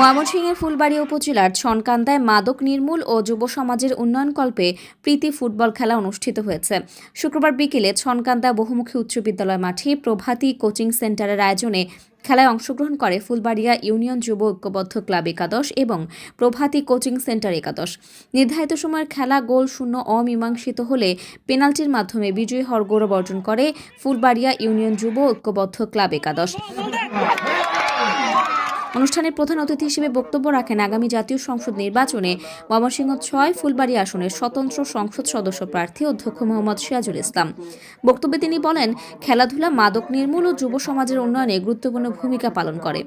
ময়মনসিংহের ফুলবাড়ী উপজেলার ছনকান্দায় মাদক নির্মূল ও যুব সমাজের উন্নয়নকল্পে প্রীতি ফুটবল খেলা অনুষ্ঠিত হয়েছে। শুক্রবার বিকেলে ছনকান্দা বহুমুখী উচ্চ বিদ্যালয় মাঠে প্রভাতী কোচিং সেন্টারের আয়োজনে খেলায় অংশগ্রহণ করে ফুলবাড়িয়া ইউনিয়ন যুব ঐক্যবদ্ধ ক্লাব একাদশ এবং প্রভাতী কোচিং সেন্টার একাদশ। নির্ধারিত সময়ের খেলা গোল শূন্য অমীমাংসিত হলে পেনাল্টির মাধ্যমে বিজয়ী হওয়ার গৌরব অর্জন করে ফুলবাড়িয়া ইউনিয়ন যুব ঐক্যবদ্ধ ক্লাব একাদশ। অনুষ্ঠানে প্রধান অতিথি হিসেবে বক্তব্য রাখেন আগামী জাতীয় সংসদ নির্বাচনে ময়মনসিংহ ছয়, ফুলবাড়ি আসনের স্বতন্ত্র সংসদ সদস্য প্রার্থী অধ্যক্ষ মোহাম্মদ সিরাজুল ইসলাম। বক্তব্যে তিনি বলেন, খেলাধুলা মাদক নির্মূল ও যুব সমাজের উন্নয়নে গুরুত্বপূর্ণ ভূমিকা পালন করে।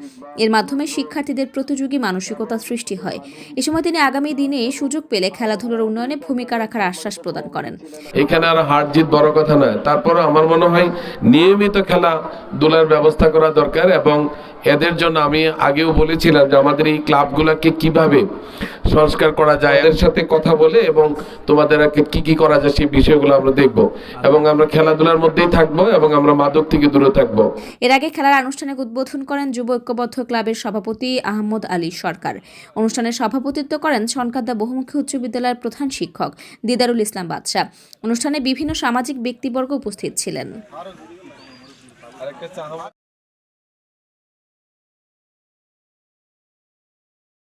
এর মাধ্যমে শিক্ষার্থীদের প্রতিযোগী মানসিকতা সৃষ্টি হয়। এ সময় তিনি আগামী দিনে সুযোগ পেলে খেলাধুলার উন্নয়নে ভূমিকা রাখার আশ্বাস প্রদান করেন। এখানে আর হার জিত বড় কথা নয়। তারপরে আমার মনে হয়, নিয়মিত খেলা দুলার ব্যবস্থা করা দরকার এবং এদের জন্য আমি আগেও বলেছিলাম যে আমাদের এই ক্লাবগুলোকে কীভাবে সংস্কার করা যায় এদের সাথে কথা বলে এবং তোমাদের কি কি করা যায় সেই বিষয়গুলো আমরা দেখব। এবং আমরা খেলাধুলার মধ্যেই থাকব এবং আমরা মাদক থেকে দূরে থাকব। এর আগে খেলার আনুষ্ঠানিক উদ্বোধন করেন যুব ঐক্যবদ্ধ ক্লাবের সভাপতি আহমদ আলী সরকার। অনুষ্ঠানে সভাপতিত্ব করেন ছনকাদ্দা বহুমুখী উচ্চ বিদ্যালয়ের প্রধান শিক্ষক দিদারুল ইসলাম বাদশাহ। অনুষ্ঠানে বিভিন্ন সামাজিক ব্যক্তিবর্গ উপস্থিত ছিলেন।